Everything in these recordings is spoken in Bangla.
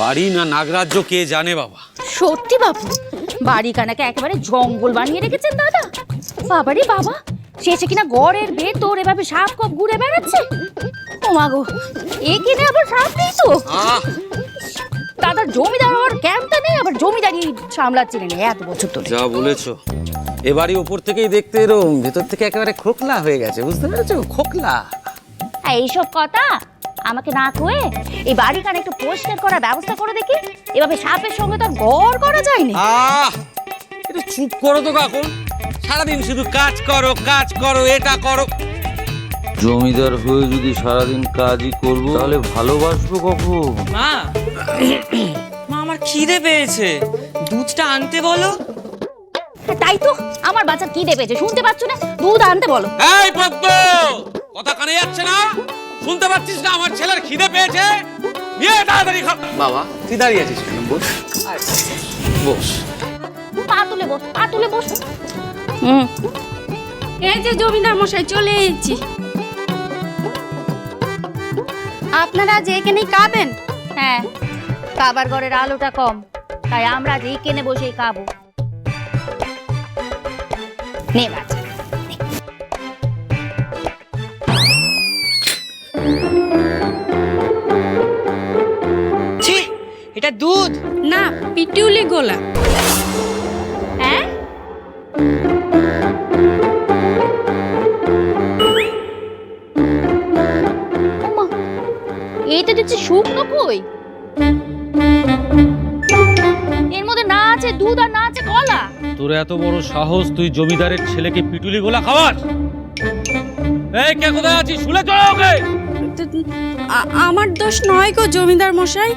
বাড়ি না নাগরাজ্য কে জানে বাবা? সত্যি বাবু বাড়ি কানাকে একেবারে জঙ্গল বানিয়ে রেখেছেন দাদা। বাবারে বাবা শেষে কিনা গড়ের ভেতর এভাবে সাপ কপ ঘুরে বেড়াচ্ছে? ও মা গো এ কিনে আবার সাপ নেই তো? দাদার জমিদার হওয়ার জ্ঞানটা নেই আবার জমিদারি সামলাচ্ছিলেন এত বছর ধরে। যা বলেছ। এ বাড়ি ওপর থেকেই দেখতে এরম ভেতর থেকে একেবারে খোকলা হয়ে গেছে বুঝতে পেরেছ? খোকলা। এইসব কথা আমাকে না কয়ে এই বাড়ি কানে একটু পরিষ্কার করার ব্যবস্থা করে দেখি। এভাবে সাপের সঙ্গে তো আর গড় করা যায়নি। আহ! একটু চুপ করো তো কাকুন সারাদিন শুধু কাজ করো কাজ করো এটা করো। জমিদার হয়ে যদি সারাদিন কাজই করব তাহলে ভালোবাসবো কখন? মা মা আমার খিদে পেয়েছে। দুধটা আনতে বলো। তাই তো আমার বাচ্চা কি দেবেছে শুনতে পাচ্ছ না? দুধ আনতে বলো। এই পদ্ম! কথা কানে যাচ্ছে না? শুনতে পাচ্ছিস না? আমার ছেলের খিদে পেয়েছে। নিয়ে তাড়াতাড়ি খা বাবা তুই দাঁড়িয়ে আছিস কেন? বস। বস। পা তুলে বস পা তুলে বস। হুম। এই যে জমিদার মশাই চলে এসেছি। আপনারা আজ এখানেই খাবেন? হ্যাঁ। খাবার ঘরের আলোটা কম তাই আমরা যে কেনে বসেই খাব। নে বাচ্চা এটা দুধ? না পিটুলি গোলা। হ্যাঁ? এইটা দেখছি শুকনো কই? এর মধ্যে না আছে দুধ আর না আছে কলা। তোর এত বড় সাহস তুই জমিদারের ছেলেকে পিটুলি গোলা খাওয়াস? এই কে কোথায় আছিস? শুলে চলো ওকে। আমার দোষ নয় গো জমিদার মশাই।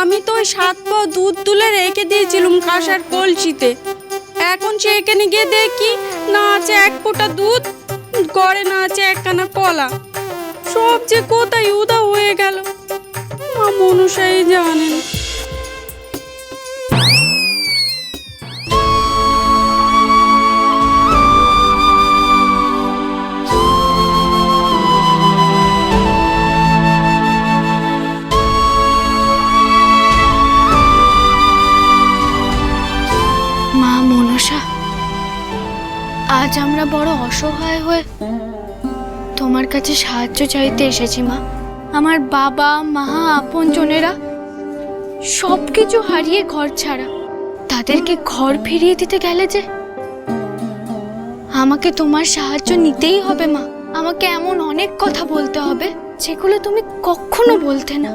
আমি তো ওই সাত পাও দুধ তুলে রেখে দিয়েছিলাম কাঁসার কলসিতে। এখন সে এখানে গিয়ে দেখি না আছে এক ফোঁটা দুধ গড়ে না আছে একখানা কলা। সব যে কোথায় উদা হয়ে গেল। মা মনুষাই জানেন। অসহায় হয়ে তোমার কাছে সাহায্য চাইতে এসেছি, মা। আমার বাবা, মা আপনজনেরা সব কিছু হারিয়ে ঘর ছাড়া তাদেরকে ঘর ফিরিয়ে দিতে গেলে যে আমাকে তোমার সাহায্য নিতেই হবে, মা। আমাকে এমন অনেক কথা বলতে হবে যেগুলো তুমি কখনো বলতে না।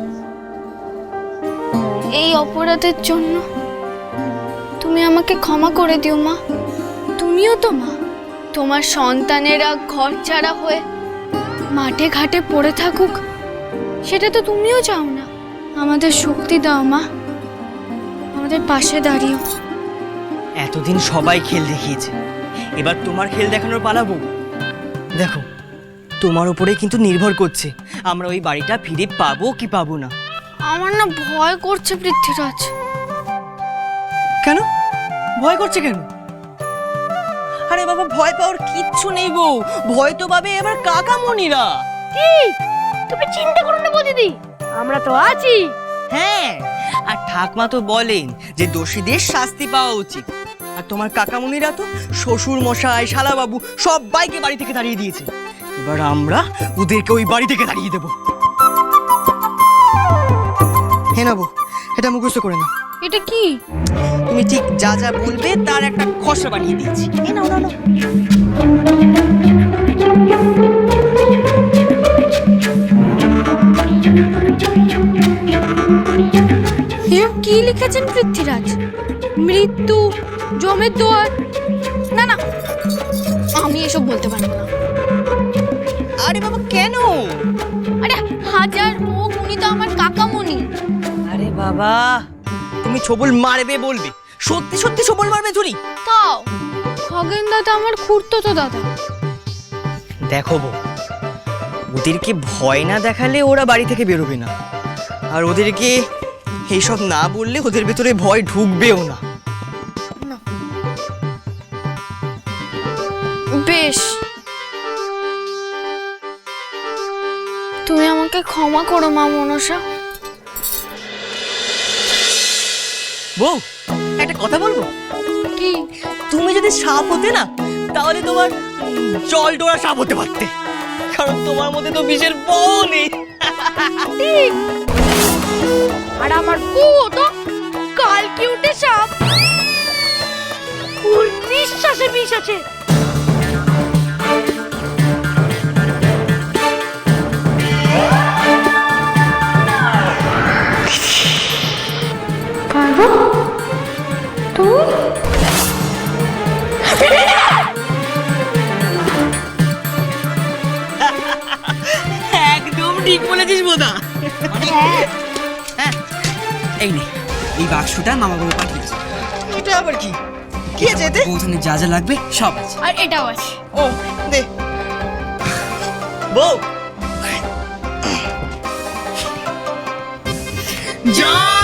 এই অপরাধের জন্য তুমি আমাকে ক্ষমা করে দিও, মা। তুমিও তো, মা। তোমার সন্তানেরা ঘর ছাড়া হয়ে মাঠে ঘাটে পড়ে থাকুক সেটা তো তুমিও চাও না। আমাদের শক্তি দাও মা। আমাদের পাশে দাঁড়িও এতদিন সবাই খেল দেখিয়েছে। এবার তোমার খেল দেখানোর পালাবো। দেখো তোমার উপরে কিন্তু নির্ভর করছে। আমরা ওই বাড়িটা ফিরে পাবো কি পাবো না। আমার না ভয় করছে পৃথ্বীরাজ। কেন? ভয় করছে কেন? আরে বাবা ভয় পাওয়ার কিচ্ছু নেই বউ। ভয় তো পাবে এবার কাকামণিরা তুমি চিন্তা করো না বৌদিদি আমরা তো আছি। হ্যাঁ আর ঠাকমা তো বলেন যে দোষীদের শাস্তি পাওয়া উচিত। আর তোমার কাকামুনিরা তো শ্বশুর মশাই শালাবাবু সবাইকে বাড়ি থেকে তাড়িয়ে দিয়েছে। এবার আমরা ওদেরকে ওই বাড়ি থেকে তাড়িয়ে দেবো। হে নেব এটা মুখস্থ করে নাও। এটা কি? তুমি ঠিক যা যা বলবে তার একটা খসড়া বানিয়ে দিয়েছি। এই নাও নাও। কি লিখেছেন পৃথ্বীরাজ? মৃত্যু জমের দোয়ার? না না আমি এসব বলতে পারব না। আরে বাবা কেন? আরে হাজার মুখ উনি তো আমার কাকামণি আরে বাবা তুমি ছবল মারবে বলবে। সত্যি সত্যি ছবল মারবে তুমি তাও? খগেন দাদা আমার খুঁড়তো তো দাদা। দেখো বউ ওদেরকে ভয় না দেখালে ওরা বাড়ি থেকে বেরোবে না। আর ওদেরকে এইসব না বললে ওদের ভেতরে ভয় ঢুকবেও না। বেশ। তুমি আমাকে ক্ষমা করো মা মনসা। বউ একটা কথা বলব? কি? তুমি যদি সাপ হতে না তাহলে তোমার জল ডোরা সাপ হতে পারতে। কারণ তোমার মধ্যে তো বিষের বউ নেই। আর আমার বউ তো কাল কি উঠে সাপ। ওর নিঃশ্বাসে বিষ আছে। ঠিক বলেছিস বোধা হ্যাঁ। হ্যাঁ। এই নে এই বাক্সটা মামা বাবু পাঠিয়েছে এটা আবার কি? কি আছে এতে? ওখানে যা যা লাগবে সব আছে। আর এটাও আছে। ও দে। বউ। জয়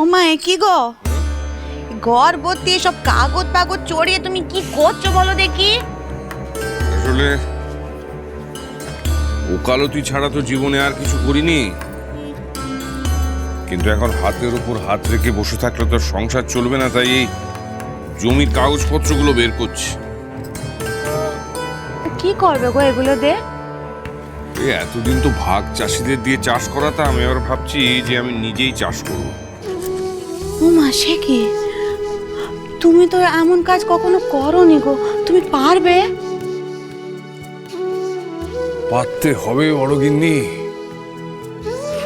ও মা এ কি গো? ঘর ভর্তি সব কাগজ পাগজ চড়িয়ে তুমি কি করছ বলো দেখি? আসলে ওকালতি ছাড়া তো জীবনে আর কিছু করিনি। কিন্তু এখন হাতের উপর হাত রেখে বসে থাকলে তো আর সংসার চলবে না তাই এই জমির কাগজপত্রগুলো বের করছি। কি করবে গো এগুলো দে? এতদিন তো ভাগ চাষিদের দিয়ে চাষ করাতাম এবার ভাবছি যে আমি নিজেই চাষ করব। ও মা সে কি? তুমি তো এমন কাজ কখনো করনি গো। তুমি পারবে? পারতে হবে বড়গিন্নি।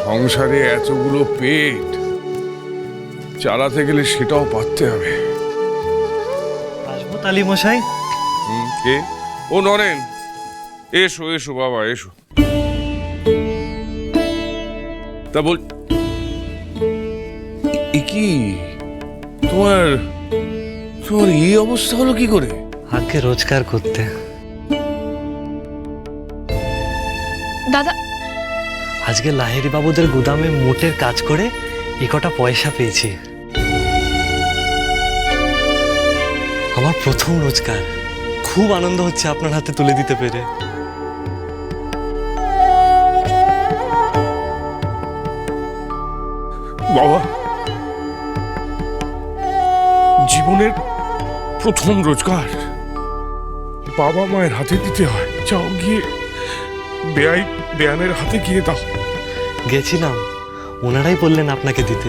সংসারে এতগুলো পেট চালাতে গেলে সেটাও পারতে হবে। আসব তালি মশাই। হুম, কে? ও নরেন। এসো এসো বাবা এসো। তা বল কি? তোমার তোমার এই অবস্থা হলো কি করে? আগে রোজগার করতে। দাদা। আজকে লাহিরি বাবুদের গুদামে মোটের কাজ করে এ কটা পয়সা পেয়েছি। আমার প্রথম রোজগার। খুব আনন্দ হচ্ছে আপনার হাতে তুলে দিতে পেরে। বাবা জীবনের প্রথম রোজগার। বাবা মায়ের হাতে দিতে হয়। যাও গিয়ে বেআই বেয়ানের হাতে গিয়ে দাও। গেছিলাম। ওনারাই বললেন আপনাকে দিতে।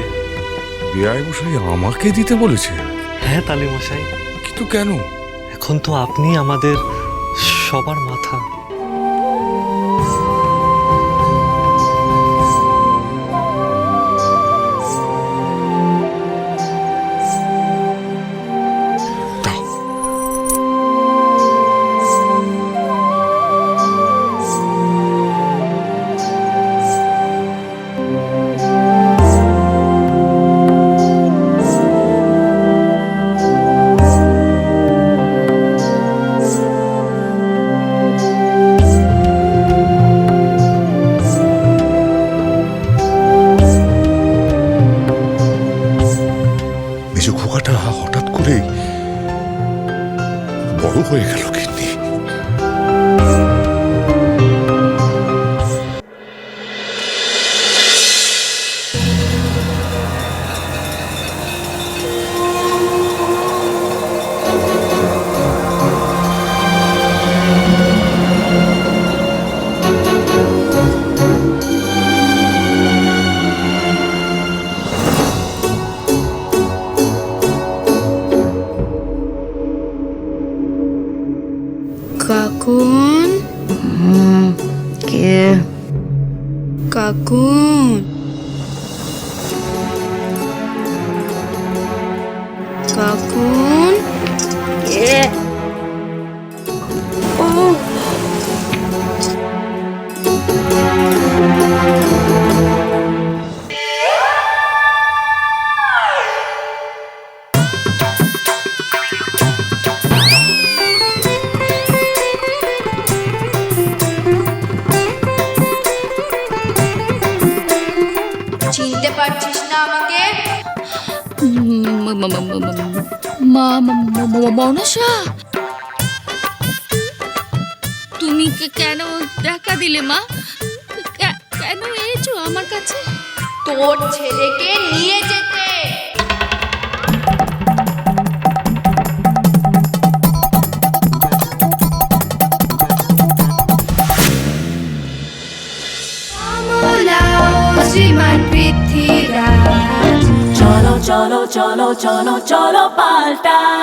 বেআই মশাই আমাকে দিতে বলেছে? হ্যাঁ তালি মশাই কিন্তু কেন? এখন তো আপনি আমাদের সবার মাথা। কাকুন মনসা তুমি কেন দেখা দিলে মা? কেন এসো আমার কাছে? তোর ছেলেকে নিয়ে চলো চলো পাল্টাই